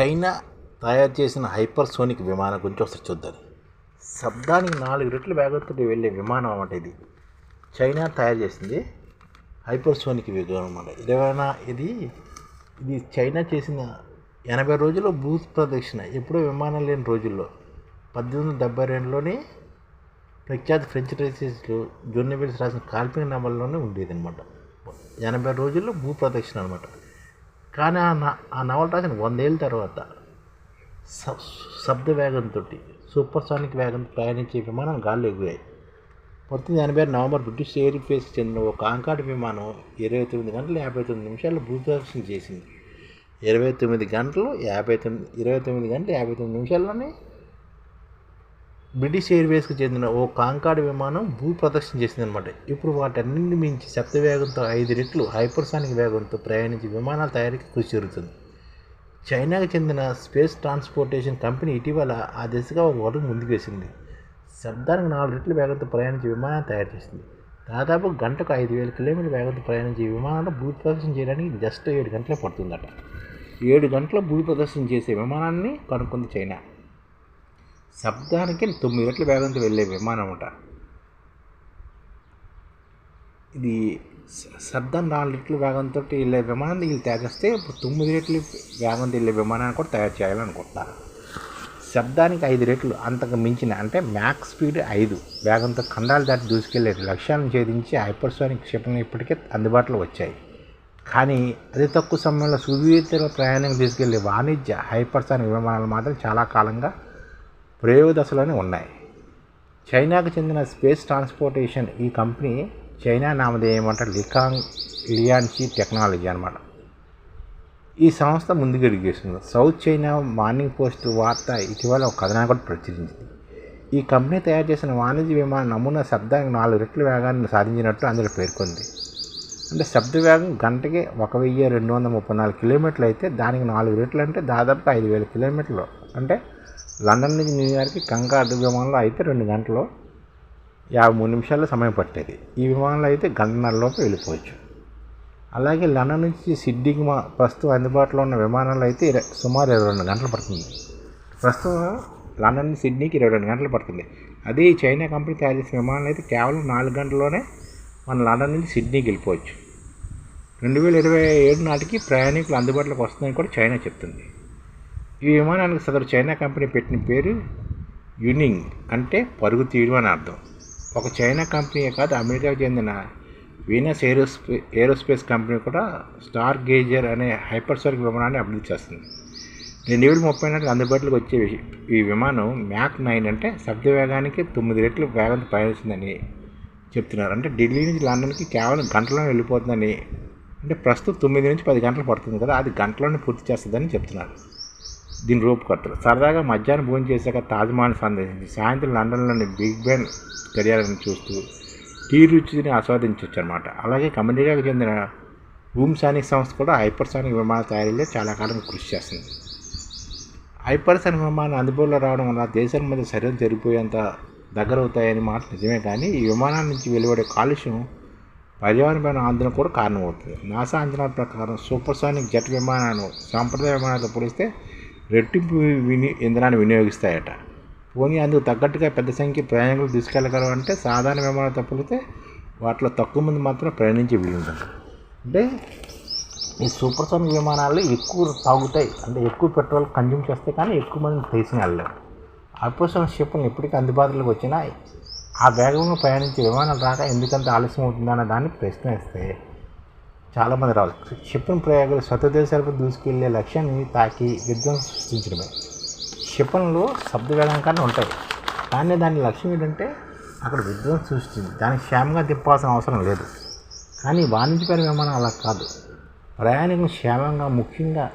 China తయారు చేసిన hypersonic విమానం గురించి ఒకసారి చూద్దాం. శబ్దానికి నాలుగు రెట్లు వేగంతో వెళ్ళే విమానం అన్నమాట ఇది. చైనా తయారు చేసింది హైపర్సోనిక్ విమానం అన్నమాట. ఇదేమైనా ఇది? ఇది చైనా చేసిన ఎనభై రోజుల్లో భూ ప్రదక్షిణ. ఎప్పుడో విమానం లేని రోజుల్లో. పద్దెనిమిది వందల డెబ్బై రెండులోని ప్రఖ్యాత ఫ్రెంచ్ రైసిస్టులు జొన్నబెల్స్ రాసిన కాల్పిక నవలలోనే ఉండేది అనమాట ఎనభై రోజుల్లో భూ ప్రదక్షిణ అనమాట కానీ ఆ న ఆ నవల రాసిన వందేళ్ళ తర్వాత శ- శబ్ద వేగంతో సూపర్సానిక్ వేగంతో ప్రయాణించే విమానం గాల్లో ఎగురాయి. పంతొమ్మిది ఎనభై ఆరు నవంబర్ బ్రిటిష్ ఎయిర్ ఫేస్కి చెందిన ఒక కాంకాడ్ విమానం ఇరవై తొమ్మిది గంటల యాభై తొమ్మిది నిమిషాలు భూదర్శనం చేసింది. ఇరవై తొమ్మిది గంటలు యాభై తొమ్మిది ఇరవై తొమ్మిది గంటల యాభై తొమ్మిది నిమిషాల్లోనే బ్రిటిష్ ఎయిర్వేస్కి చెందిన ఓ కాంకాడ్ విమానం భూ ప్రదక్షిణ చేసింది అనమాట ఇప్పుడు వాటన్నింటిని మించి శబ్ద వేగంతో ఐదు రెట్లు హైపర్సానిక్ వేగంతో ప్రయాణించి విమానాల తయారీకి కృషి జరుగుతుంది. చైనాకు చెందిన స్పేస్ ట్రాన్స్పోర్టేషన్ కంపెనీ ఇటీవల ఆ దిశగా ఒక అడుగు ముందుకు వేసింది. శబ్దానికి నాలుగు రెట్ల వేగంతో ప్రయాణించే విమానాన్ని తయారు చేసింది. దాదాపు గంటకు ఐదు వేల కిలోమీటర్ల వేగంతో ప్రయాణించే విమానాన్ని భూ ప్రదర్శన చేయడానికి జస్ట్ ఏడు గంటలే పడుతుందట. ఏడు గంటల భూ ప్రదర్శన చేసే విమానాన్ని కనుక్కుంది చైనా. శబ్దానికి తొమ్మిది రెట్ల వేగంతో వెళ్ళే విమానం అట. ఇది శబ్దం నాలుగు రెట్ల వేగంతో వెళ్ళే విమానాన్ని వీళ్ళు తేగస్తే ఇప్పుడు తొమ్మిది రెట్లు వేగంతో వెళ్ళే విమానాన్ని కూడా తయారు చేయాలనుకుంటున్నారు శబ్దానికి ఐదు రెట్లు అంతకు మించిన అంటే మ్యాక్స్ స్పీడ్ ఐదు వేగంతో ఖండాలు దాటి దూసుకెళ్ళే లక్ష్యాలను ఛేదించి హైపర్సోనిక్ క్షిపణి ఇప్పటికే అందుబాటులో వచ్చాయి. కానీ అతి తక్కువ సమయంలో సుదీర్ఘ ప్రయాణం తీసుకెళ్ళే వాణిజ్య హైపర్సోనిక్ విమానాలు మాత్రం చాలా కాలంగా ప్రయోగ దశలోనే ఉన్నాయి. చైనాకు చెందిన స్పేస్ ట్రాన్స్పోర్టేషన్ ఈ కంపెనీ చైనా నామధేయం ఏమంటారు లికాంగ్ లియాన్షి టెక్నాలజీ అనమాట ఈ సంస్థ ముందుకు సౌత్ చైనా మార్నింగ్ పోస్ట్ వార్త ఇటీవల ఒక కథనాన్ని కూడా ప్రచురించింది. ఈ కంపెనీ తయారు చేసిన వాణిజ్య విమాన నమూనా శబ్దానికి నాలుగు రెట్ల వేగాన్ని సాధించినట్టు అందులో పేర్కొంది. అంటే శబ్ద వేగం గంటకి ఒక వెయ్యి రెండు వందల ముప్పై నాలుగు కిలోమీటర్లు అయితే దానికి నాలుగు రెట్లు అంటే దాదాపుగా ఐదు వేల కిలోమీటర్లు. అంటే లండన్ నుంచి న్యూయార్క్కి కంగారు విమానంలో అయితే రెండు గంటలు యాభై మూడు నిమిషాల్లో సమయం పట్టేది. ఈ విమానంలో అయితే గంటన్నరలోపు వెళ్ళిపోవచ్చు. అలాగే లండన్ నుంచి సిడ్నీకి మా ప్రస్తుతం అందుబాటులో ఉన్న విమానాలు అయితే సుమారు ఇరవై రెండు గంటలు పడుతుంది. ప్రస్తుతం లండన్ నుంచి సిడ్నీకి ఇరవై రెండు గంటలు పడుతుంది. అదే ఈ చైనా కంపెనీ తయారు చేసిన విమానాలు అయితే కేవలం నాలుగు గంటల్లోనే మన లండన్ నుంచి సిడ్నీకి వెళ్ళిపోవచ్చు. రెండు వేల ఇరవై ఏడు నాటికి ప్రయాణికులు అందుబాటులోకి వస్తుందని కూడా చైనా చెప్తుంది. ఈ విమానానికి సదరు చైనా కంపెనీ పెట్టిన పేరు యునింగ్ అంటే పరుగు తీయడం అని అర్థం. ఒక చైనా కంపెనీయే కాదు అమెరికాకు చెందిన వీనస్ ఏరోస్పే ఏరోస్పేస్ కంపెనీ కూడా స్టార్ గేజర్ అనే హైపర్సోనిక్ విమానాన్ని అభివృద్ధి చేస్తుంది. రెండు వేల ముప్పై నాటికి అందుబాటులోకి వచ్చే ఈ విమానం మ్యాక్ నైన్ అంటే శబ్ద వేగానికి తొమ్మిది రెట్లు వేగంతో పయనిస్తుందని చెప్తున్నారు. అంటే ఢిల్లీ నుంచి లండన్కి కేవలం గంటలోనే వెళ్ళిపోతుందని అంటే ప్రస్తుతం తొమ్మిది నుంచి పది గంటలు పడుతుంది కదా అది గంటలోనే పూర్తి చేస్తుందని చెప్తున్నారు. దీని రూపకర్తలు సరదాగా మధ్యాహ్నం భోజనం చేశాక తాజ్మహల్ సందర్శించి సాయంత్రం లండన్లోని బిగ్ బెన్ గడియారాన్ని చూస్తూ టీ రుచిని ఆస్వాదించవచ్చు అనమాట అలాగే కమ్యూనిటీకి చెందిన రూమ్సానిక్ సంస్థ కూడా హైపర్సానిక్ విమాన తయారీలో చాలా కాలం కృషి చేస్తుంది హైపర్సానిక్ విమానం అందుబాటులో రావడం వల్ల దేశాల మధ్య సరిహద్దు జరిగిపోయేంత దగ్గర అవుతాయని మాట నిజమే కానీ ఈ విమానాల నుంచి వెలువడే కాలుష్యం పర్యావరణమైన ఆందోళన కూడా కారణమవుతుంది. నాసా అంచనాల ప్రకారం సూపర్సానిక్ జెట్ విమానాలు సాంప్రదాయ విమానాలతో పోలిస్తే రెట్టింపు విని ఇంధనాన్ని వినియోగిస్తాయట. పోనీ అందుకు తగ్గట్టుగా పెద్ద సంఖ్య ప్రయాణికులు తీసుకెళ్ళగలరు అంటే సాధారణ విమానాలు తప్పితే వాటిలో తక్కువ మంది మాత్రం ప్రయాణించే వీలుంటుంది. అంటే ఈ సూపర్సోనిక్ విమానాలు ఎక్కువ తాగుతాయి. అంటే ఎక్కువ పెట్రోల్ కన్జ్యూమ్ చేస్తే కానీ ఎక్కువ మంది తీసుకుని వెళ్ళలేరు హైపర్సోనిక్ షిప్లు ఎప్పటికీ అందుబాటులోకి వచ్చినా ఆ వేగంలో ప్రయాణించే విమానాలు రాక ఎందుకంత ఆలస్యం అవుతుందన్న దాన్ని ప్రశ్నిస్తే చాలామంది రావాలి. క్షిపణి ప్రయోగాలు స్వత దేశాలకు దూసుకెళ్ళే లక్ష్యాన్ని తాకి విధ్వంసం సృష్టించడమే. క్షిపణులు శబ్ద కానీ ఉంటాయి. కానీ దాని లక్ష్యం ఏంటంటే అక్కడ విధ్వంసం సృష్టించింది. దాన్ని క్షేమంగా తిప్పాల్సిన అవసరం లేదు. కానీ వాణిజ్యపర విమానం అలా కాదు. ప్రయాణికులు క్షేమంగా ముఖ్యంగా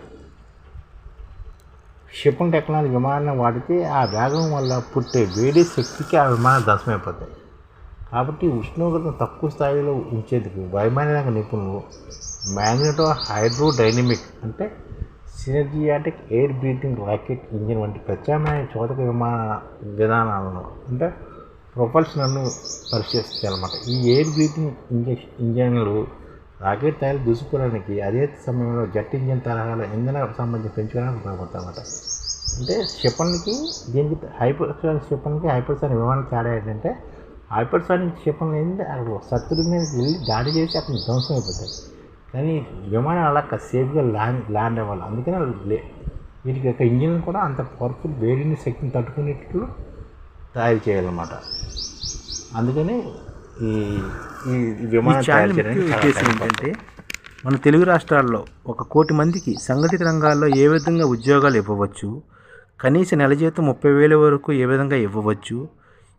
క్షిపణి టెక్నాలజీ విమానాన్ని వాడితే ఆ వేగం వల్ల పుట్టే వేడి శక్తికి ఆ విమానం దశమైపోతాయి కాబట్టి ఉష్ణోగ్రతను తక్కువ స్థాయిలో ఉంచేందుకు వైమానిక నిపుణులు మ్యాగ్నెటో హైడ్రోడైనమిక్ అంటే synergetic air breathing rocket engine వంటి ప్రత్యామ్నాయ చోదక విమాన విధానాలను అంటే ప్రొఫల్షనల్ను పరిశీలిస్తాయి అనమాట ఈ ఎయిర్ బ్రీతింగ్ ఇంజెక్షన్ ఇంజన్లు రాకెట్ తయారు దూసుకోవడానికి అదే సమయంలో జెట్ ఇంజిన్ తరహాలో ఇంధన సంబంధించి పెంచుకోవడానికి ఉపయోగపడతామన్నమాట అంటే క్షిపణికి దీనికి హైపర్ క్షిపణికి హైపర్సన్ విమానం తేడా ఏంటంటే హైపర్సానిక్ క్షిపణి ఏంటంటే అక్కడ శత్రువు మీద వెళ్ళి దాడి చేసి అతను ధ్వంసం అయిపోతాయి కానీ విమానం అలా సేఫ్గా ల్యాండ్ ల్యాండ్ అవ్వాలి. అందుకనే లే- వీటికి యొక్క ఇంజిన్ కూడా అంత పవర్ఫుల్ వేడిని శక్తిని తట్టుకునేట్లు తయారు చేయాలన్నమాట. అందుకని ఈ ఈ విమానం తయారు చేయడానికి. ఏంటంటే మన తెలుగు రాష్ట్రాల్లో ఒక కోటి మందికి సంఘటిత రంగాల్లో ఏ విధంగా ఉద్యోగాలు ఇవ్వవచ్చు కనీస నెల జీతం ముప్పై వేల వరకు ఏ విధంగా ఇవ్వవచ్చు